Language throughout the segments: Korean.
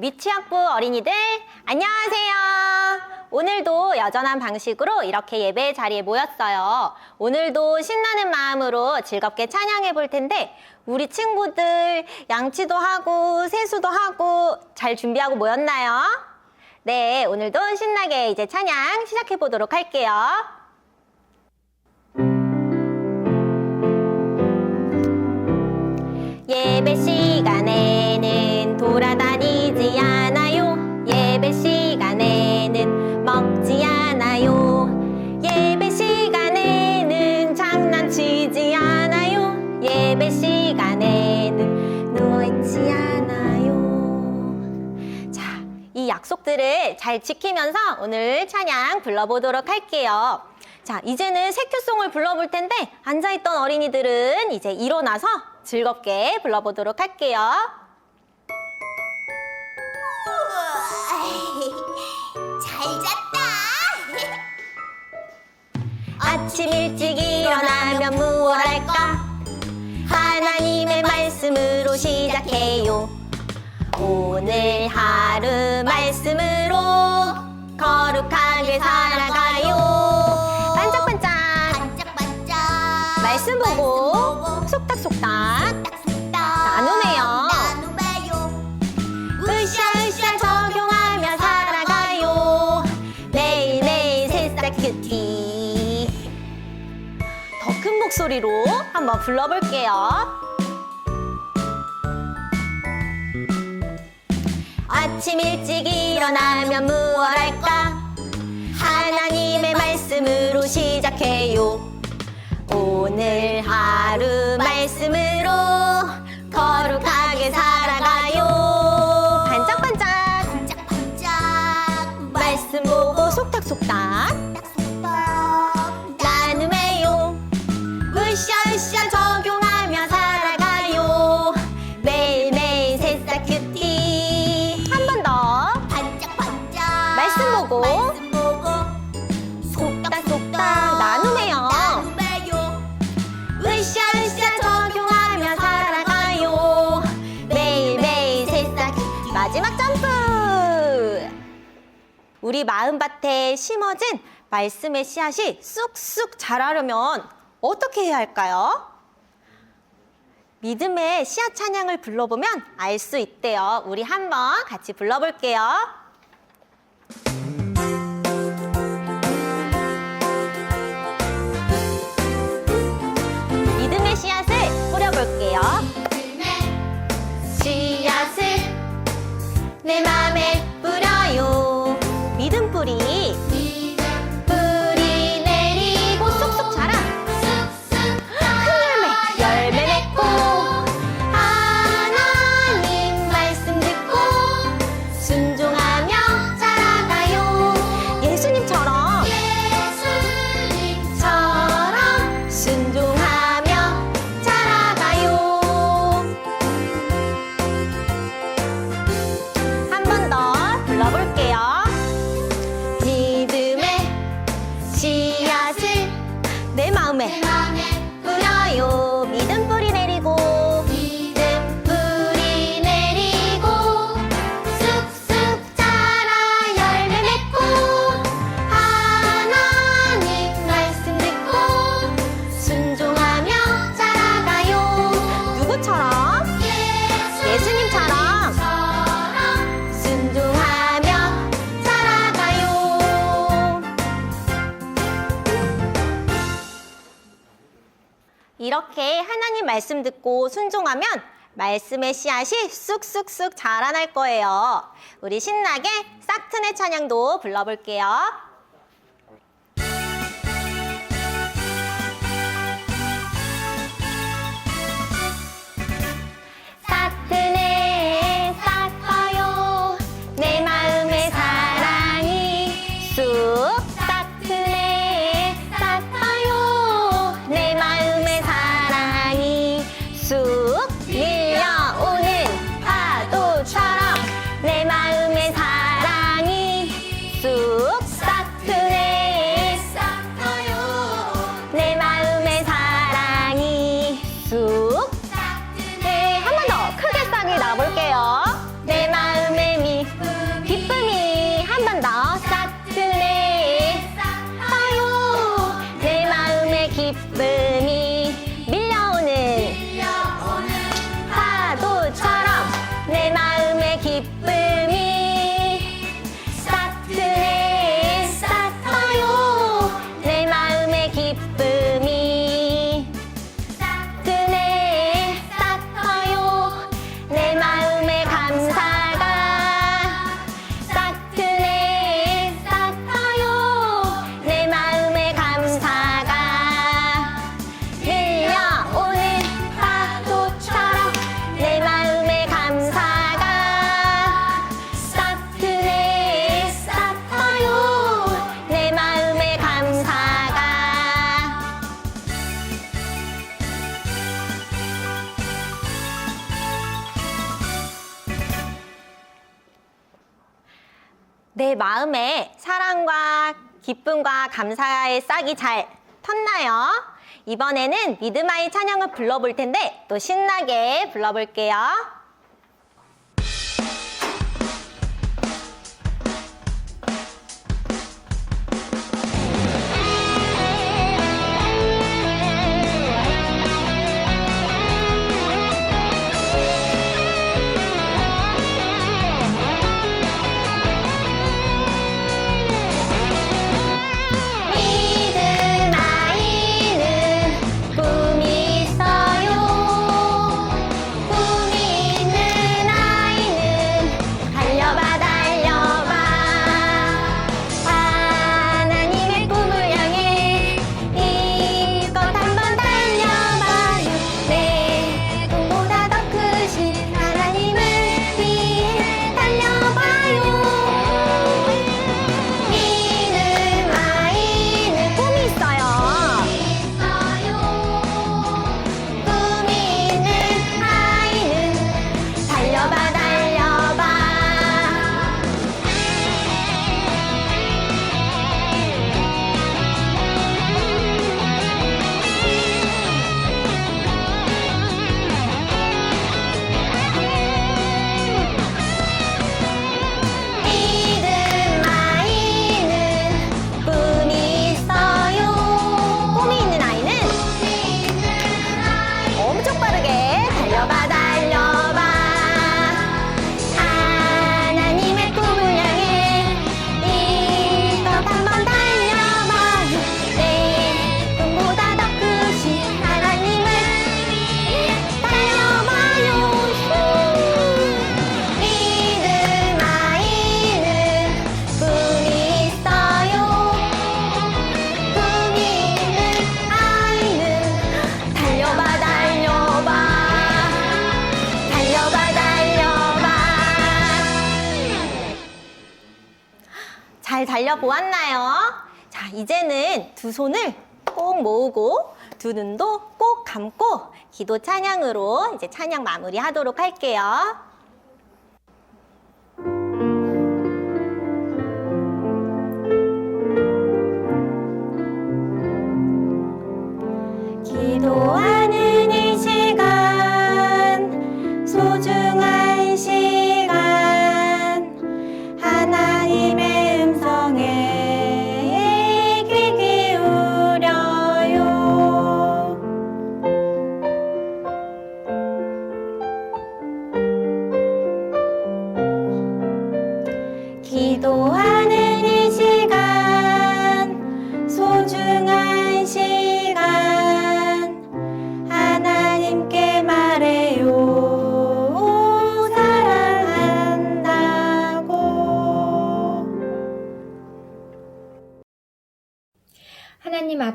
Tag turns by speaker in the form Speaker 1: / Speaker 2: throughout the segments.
Speaker 1: 미취학부 어린이들 안녕하세요. 오늘도 여전한 방식으로 이렇게 예배 자리에 모였어요. 오늘도 신나는 마음으로 즐겁게 찬양해 볼 텐데 우리 친구들 양치도 하고 세수도 하고 잘 준비하고 모였나요? 네, 오늘도 신나게 이제 찬양 시작해 보도록 할게요. 예배 시간에는 돌아다니 지 않아요. 예배 시간에는 먹지 않아요. 예배 시간에는 장난치지 않아요. 예배 시간에는 누워있지 않아요. 자, 이 약속들을 잘 지키면서 오늘 찬양 불러보도록 할게요. 자, 이제는 세큐송을 불러볼 텐데 앉아있던 어린이들은 이제 일어나서 즐겁게 불러보도록 할게요.
Speaker 2: 잘 잤다.
Speaker 1: 아침 일찍 일어나면 무엇 할까? 하나님의 말씀으로 시작해요. 오늘 하루 말씀으로 거룩하게 살아가요. 반짝반짝
Speaker 2: 반짝반짝.
Speaker 1: 말씀 보고 목소리로 한번 불러볼게요. 아침 일찍 일어나면 무엇 할까? 하나님 마지막 점프. 우리 마음밭에 심어진 말씀의 씨앗이 쑥쑥 자라려면 어떻게 해야 할까요? 믿음의 씨앗 찬양을 불러보면 알 수 있대요. 우리 한번 같이 불러볼게요. 내 맘에 말씀 듣고 순종하면 말씀의 씨앗이 쑥쑥쑥 자라날 거예요. 우리 신나게 싹트네 찬양도 불러볼게요. 마음에 사랑과 기쁨과 감사의 싹이 잘 텄나요? 이번에는 믿음아이 찬양을 불러볼 텐데 또 신나게 불러볼게요. 두 손을 꼭 모으고 두 눈도 꼭 감고 기도 찬양으로 이제 찬양 마무리 하도록 할게요.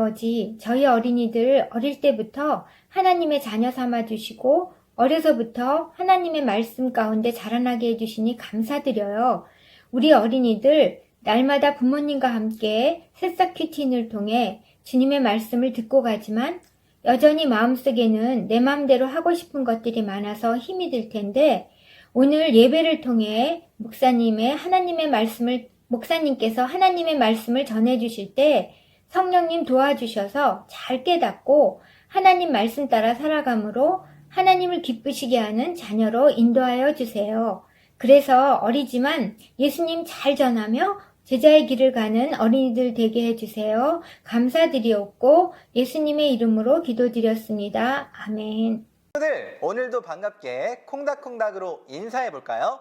Speaker 3: 아버지, 저희 어린이들 어릴 때부터 하나님의 자녀 삼아 주시고 어려서부터 하나님의 말씀 가운데 자라나게 해주시니 감사드려요. 우리 어린이들 날마다 부모님과 함께 새싹 큐틴을 통해 주님의 말씀을 듣고 가지만 여전히 마음속에는 내 마음대로 하고 싶은 것들이 많아서 힘이 들 텐데 오늘 예배를 통해 목사님의 하나님의 말씀을 목사님께서 하나님의 말씀을 전해 주실 때 성령님 도와주셔서 잘 깨닫고 하나님 말씀 따라 살아감으로 하나님을 기쁘시게 하는 자녀로 인도하여 주세요. 그래서 어리지만 예수님 잘 전하며 제자의 길을 가는 어린이들 되게 해주세요. 감사드리옵고 예수님의 이름으로 기도드렸습니다. 아멘.
Speaker 4: 친구들 오늘도 반갑게 콩닥콩닥으로 인사해 볼까요?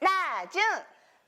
Speaker 2: 나중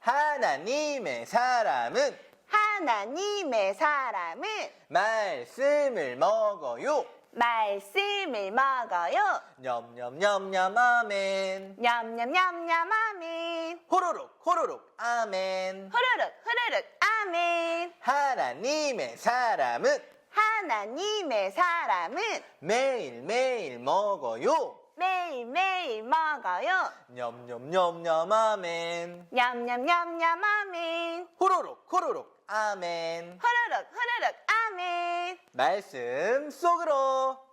Speaker 4: 하나님의 사람은
Speaker 2: 하나님의 사람은
Speaker 4: 말씀을 먹어요.
Speaker 2: 말씀을 먹어요.
Speaker 4: 냠냠냠냠 아멘.
Speaker 2: 냠냠냠냠 아멘.
Speaker 4: 호로록 호로록 아멘.
Speaker 2: 후루룩 후루룩 아멘.
Speaker 4: 하나님의 사람은
Speaker 2: 하나님의 사람은
Speaker 4: 매일매일 먹어요.
Speaker 2: 매일매일 먹어요.
Speaker 4: 냠냠냠냠 아멘.
Speaker 2: 냠냠냠냠 아멘.
Speaker 4: 호로록 호로록 아멘.
Speaker 2: 후루룩 후루룩 아멘.
Speaker 4: 말씀 속으로.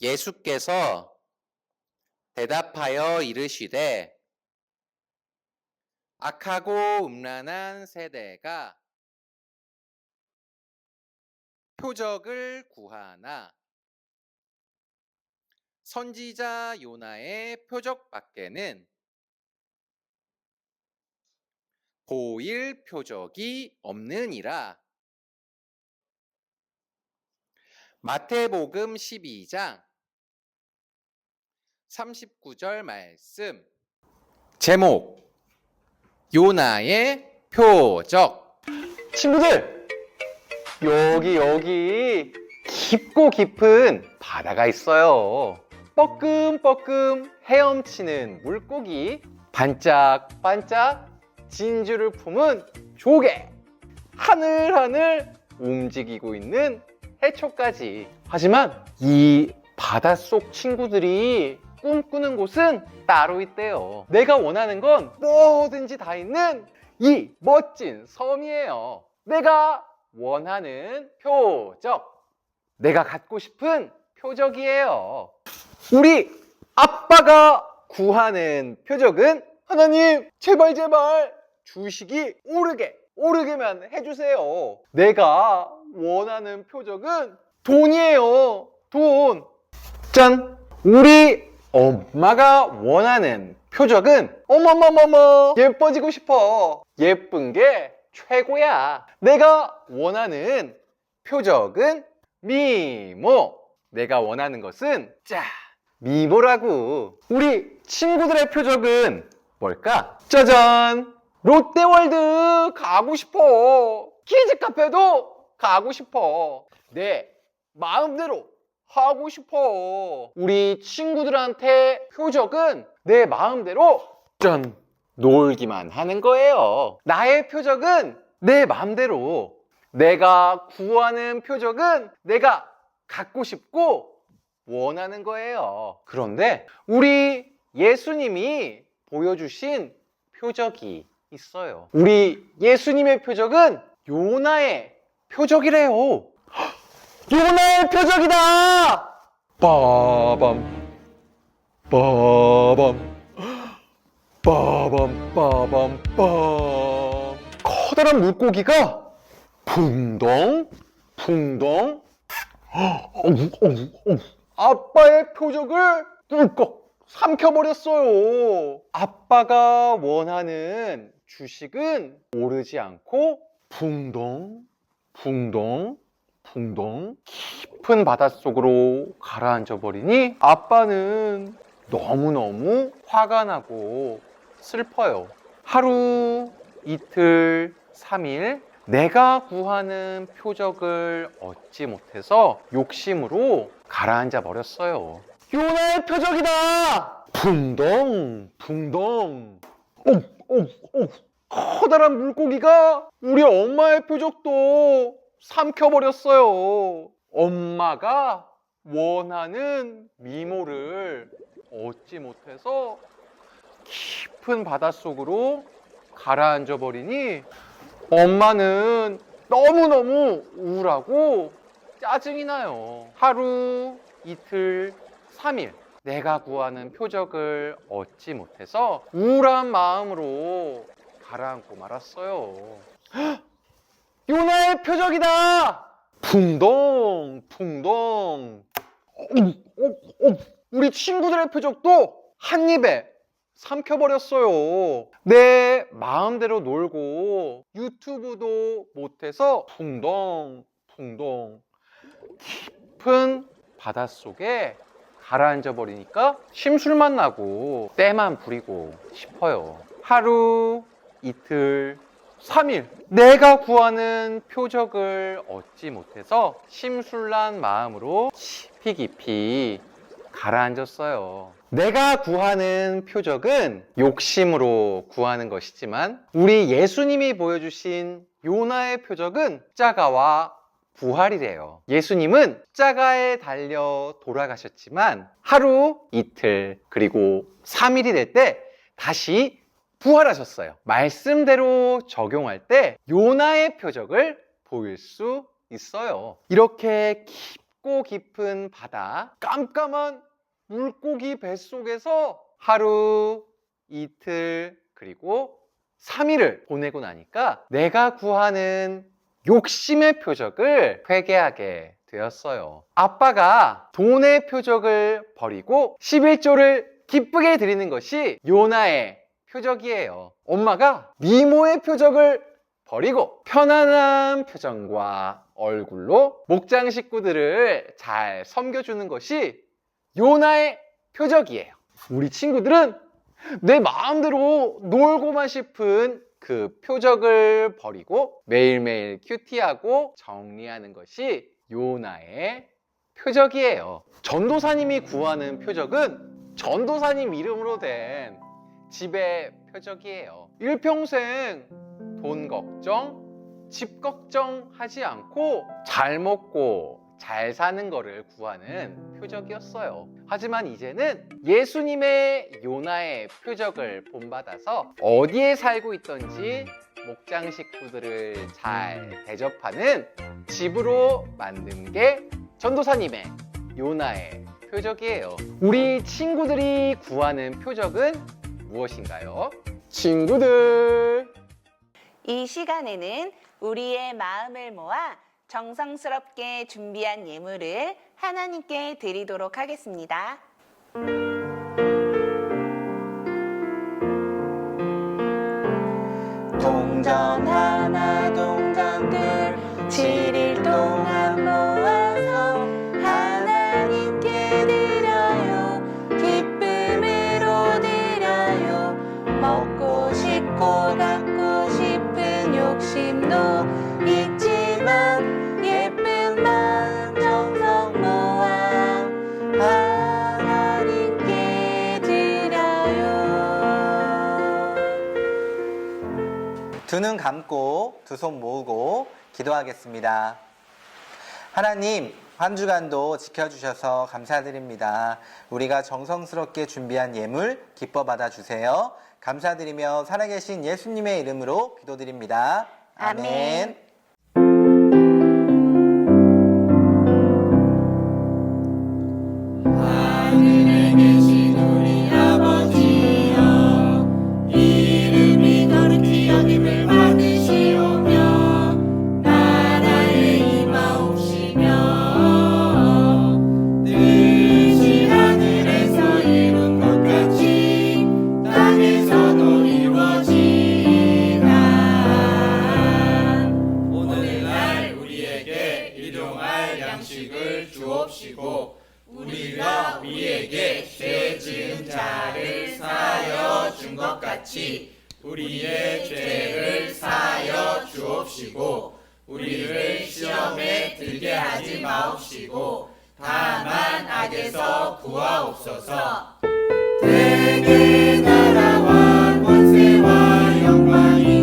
Speaker 5: 예수께서 대답하여 이르시되 악하고 음란한 세대가 표적을 구하나 선지자 요나의 표적 밖에는 보일 표적이 없느니라. 마태복음 12장 39절 말씀. 제목. 요나의 표적.
Speaker 6: 친구들, 여기 여기 깊고 깊은 바다가 있어요. 뻐끔뻐끔 헤엄치는 물고기, 반짝반짝 진주를 품은 조개, 하늘하늘 움직이고 있는 해초까지. 하지만 이 바닷속 친구들이 꿈꾸는 곳은 따로 있대요. 내가 원하는 건 뭐든지 다 있는 이 멋진 섬이에요. 내가 원하는 표적. 내가 갖고 싶은 표적이에요. 우리 아빠가 구하는 표적은 하나님, 제발, 제발 주식이 오르게, 오르게만 해주세요. 내가 원하는 표적은 돈이에요. 돈. 짠! 우리 엄마가 원하는 표적은 어머머머머 예뻐지고 싶어. 예쁜 게 최고야. 내가 원하는 표적은 미모. 내가 원하는 것은 짜 미모라고. 우리 친구들의 표적은 뭘까? 짜잔! 롯데월드 가고 싶어. 키즈 카페도 가고 싶어. 내 마음대로 하고 싶어. 우리 친구들한테 표적은 내 마음대로 짠 놀기만 하는 거예요. 나의 표적은 내 마음대로 내가 구하는 표적은 내가 갖고 싶고 원하는 거예요. 그런데 우리 예수님이 보여주신 표적이 있어요. 우리 예수님의 표적은 요나의 표적이래요. 요나의 표적이다! 빠밤, 빠밤, 빠밤, 빠밤, 빰. 커다란 물고기가 풍덩, 풍덩, 어우, 어우, 어우. 아빠의 표적을 꿀꺽 삼켜버렸어요. 아빠가 원하는 주식은 오르지 않고 풍덩, 풍덩, 풍덩 깊은 바닷속으로 가라앉아 버리니 아빠는 너무너무 화가 나고 슬퍼요. 하루, 이틀, 삼일 내가 구하는 표적을 얻지 못해서 욕심으로 가라앉아 버렸어요. 요나의 표적이다! 풍덩, 풍덩. 오, 오, 오. 커다란 물고기가 우리 엄마의 표적도 삼켜버렸어요. 엄마가 원하는 미모를 얻지 못해서 깊은 바닷속으로 가라앉아 버리니 엄마는 너무너무 우울하고 짜증이 나요. 하루, 이틀, 삼일 내가 구하는 표적을 얻지 못해서 우울한 마음으로 가라앉고 말았어요. 헉! 요나의 표적이다! 풍덩, 풍덩. 어, 어, 어, 우리 친구들의 표적도 한 입에 삼켜버렸어요. 내 마음대로 놀고 유튜브도 못해서 풍덩, 풍덩. 깊은 바닷속에 가라앉아 버리니까 심술만 나고 때만 부리고 싶어요. 하루, 이틀, 3일. 내가 구하는 표적을 얻지 못해서 심술난 마음으로 깊이 깊이 가라앉았어요. 내가 구하는 표적은 욕심으로 구하는 것이지만 우리 예수님이 보여주신 요나의 표적은 십자가와 부활이래요. 예수님은 십자가에 달려 돌아가셨지만 하루, 이틀, 그리고 3일이 될 때 다시 부활하셨어요. 말씀대로 적용할 때 요나의 표적을 보일 수 있어요. 이렇게 깊고 깊은 바다, 깜깜한 물고기 뱃속에서 하루, 이틀, 그리고 3일을 보내고 나니까 내가 구하는 욕심의 표적을 회개하게 되었어요. 아빠가 돈의 표적을 버리고 11조를 기쁘게 드리는 것이 요나의 표적이에요. 엄마가 미모의 표적을 버리고 편안한 표정과 얼굴로 목장 식구들을 잘 섬겨주는 것이 요나의 표적이에요. 우리 친구들은 내 마음대로 놀고만 싶은 그 표적을 버리고 매일매일 큐티하고 정리하는 것이 요나의 표적이에요. 전도사님이 구하는 표적은 전도사님 이름으로 된 집의 표적이에요. 일평생 돈 걱정, 집 걱정 하지 않고 잘 먹고 잘 사는 거를 구하는 표적이었어요. 하지만 이제는 예수님의 요나의 표적을 본받아서 어디에 살고 있던지 목장 식구들을 잘 대접하는 집으로 만든 게 전도사님의 요나의 표적이에요. 우리 친구들이 구하는 표적은 무엇인가요? 친구들!
Speaker 2: 이 시간에는 우리의 마음을 모아 정성스럽게 준비한 예물을 하나님께 드리도록 하겠습니다. 동전 하
Speaker 4: 감고 두 손 모으고 기도하겠습니다. 하나님, 한 주간도 지켜주셔서 감사드립니다. 우리가 정성스럽게 준비한 예물 기뻐 받아주세요. 감사드리며 살아계신 예수님의 이름으로 기도드립니다. 아멘.
Speaker 2: 아멘.
Speaker 7: 주옵시고 우리가 우리에게 죄 지은 자를 사여 준 것 같이 우리의 죄를 사여 주옵시고 우리를 시험에 들게 하지 마옵시고 다만 악에서 구하옵소서. 대개 나라와 권세와 영광이